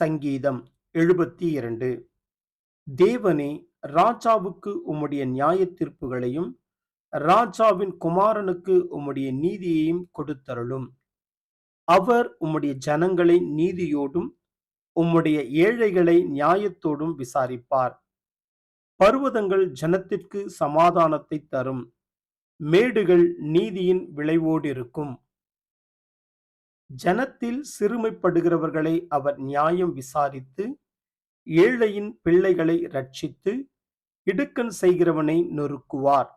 சங்கீதம் எழுபத்தி இரண்டு தேவனே ராஜாவுக்கு உம்முடைய நியாய தீர்ப்புகளையும் ராஜாவின் குமாரனுக்கு உம்முடைய நீதியையும் கொடுத்தருளும். அவர் உம்முடைய ஜனங்களை நீதியோடும் உம்முடைய ஏழைகளை நியாயத்தோடும் விசாரிப்பார். பர்வதங்கள் ஜனத்திற்கு சமாதானத்தை தரும். மேடுகள் நீதியின் விளைவோடிருக்கும். ஜனத்தில் சிறுமைப்படுகிறவர்களை அவர் நியாயம் விசாரித்து ஏழையின் பிள்ளைகளை ரட்சித்து இடுக்கண் செய்கிறவனை நொறுக்குவார்.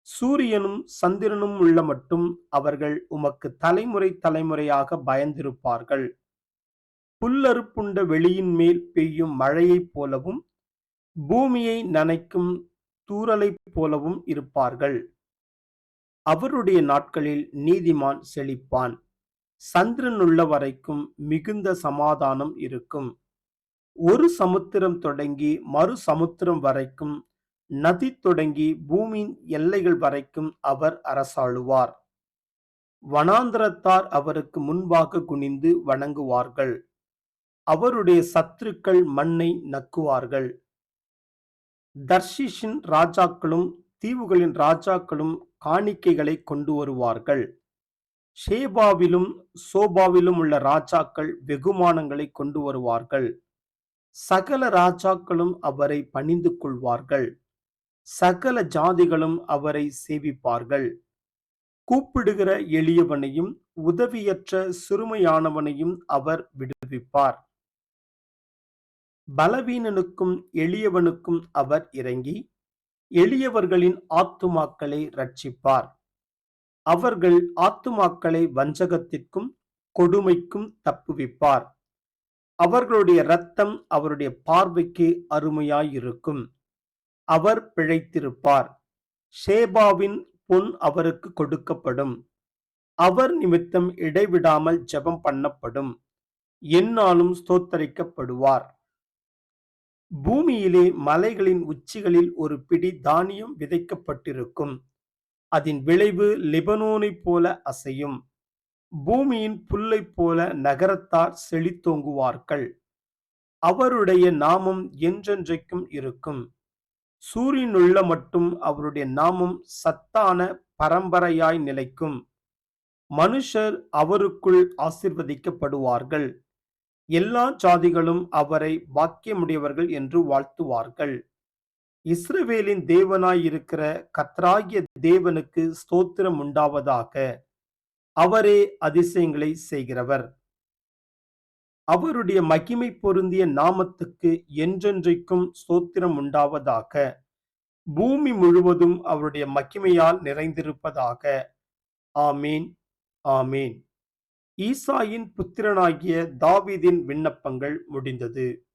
சூரியனும் சந்திரனும் உள்ள மட்டும் அவர்கள் உமக்கு தலைமுறை தலைமுறையாக பயந்திருப்பார்கள். புல்லறுப்புண்ட வெளியின் மேல் பெய்யும் மழையைப் போலவும் பூமியை நனைக்கும் தூறலைப் போலவும் இருப்பார்கள். அவருடைய நாட்களில் நீதிமான் செழிப்பான். சந்திரன் உள்ள வரைக்கும் மிகுந்த சமாதானம் இருக்கும். ஒரு சமுத்திரம் தொடங்கி மறு சமுத்திரம் வரைக்கும் நதி தொடங்கி பூமியின் எல்லைகள் வரைக்கும் அவர் அரசாளுவார். வனாந்திரத்தார் அவருக்கு முன்பாக குனிந்து வணங்குவார்கள். அவருடைய சத்துருக்கள் மண்ணை நக்குவார்கள். தர்ஷிஷின் ராஜாக்களும் தீவுகளின் ராஜாக்களும் காணிக்கைகளை கொண்டு வருவார்கள். ஷேபாவிலும் சோபாவிலும் உள்ள ராஜாக்கள் வெகுமானங்களை கொண்டு வருவார்கள். சகல ராஜாக்களும் அவரை பணிந்து கொள்வார்கள். சகல ஜாதிகளும் அவரை சேவிப்பார்கள். கூப்பிடுகிற எளியவனையும் உதவியற்ற சிறுமையானவனையும் அவர் விடுவிப்பார். பலவீனனுக்கும் எளியவனுக்கும் அவர் இறங்கி எளியவர்களின் ஆத்துமாக்களை ரட்சிப்பார் அவர்கள் ஆத்துமாக்களை வஞ்சகத்திற்கும் கொடுமைக்கும் தப்புவிப்பார். அவர்களுடைய இரத்தம் அவருடைய பார்வைக்கு அருமையாயிருக்கும். அவர் பிழைத்திருப்பார். ஷேபாவின் பொன் அவருக்கு கொடுக்கப்படும். அவர் நிமித்தம் இடைவிடாமல் ஜெபம் பண்ணப்படும். என்னாலும் ஸ்தோத்தரிக்கப்படுவார். பூமியிலே மலைகளின் உச்சிகளில் ஒரு பிடி தானியம் விதைக்கப்பட்டிருக்கும். அதன் விளைவு லிபனோனைப் போல அசையும். பூமியின் புல்லைப் போல நகரத்தார் செழித்தோங்குவார்கள். அவருடைய நாமம் என்றென்றைக்கும் இருக்கும். சூரியனுள்ள மட்டும் அவருடைய நாமம் சத்தான பரம்பரையாய் நிலைக்கும். மனுஷர் அவருக்குள் ஆசிர்வதிக்கப்படுவார்கள். எல்லா ஜாதிகளும் அவரை வாக்கியமுடையவர்கள் என்று வாழ்த்துவார்கள். இஸ்ரவேலின் தேவனாயிருக்கிற கத்ராகிய தேவனுக்கு ஸ்தோத்திரம் உண்டாவதாக. அவரே அதிசயங்களை செய்கிறவர். அவருடைய மகிமை பொருந்திய நாமத்துக்கு என்றென்றைக்கும் ஸ்தோத்திரம் உண்டாவதாக. பூமி முழுவதும் அவருடைய மகிமையால் நிறைந்திருப்பதாக. ஆமீன் ஆமீன். ஈசாயின் புத்திரனாகிய தாவீதின் விண்ணப்பங்கள் முடிந்தது.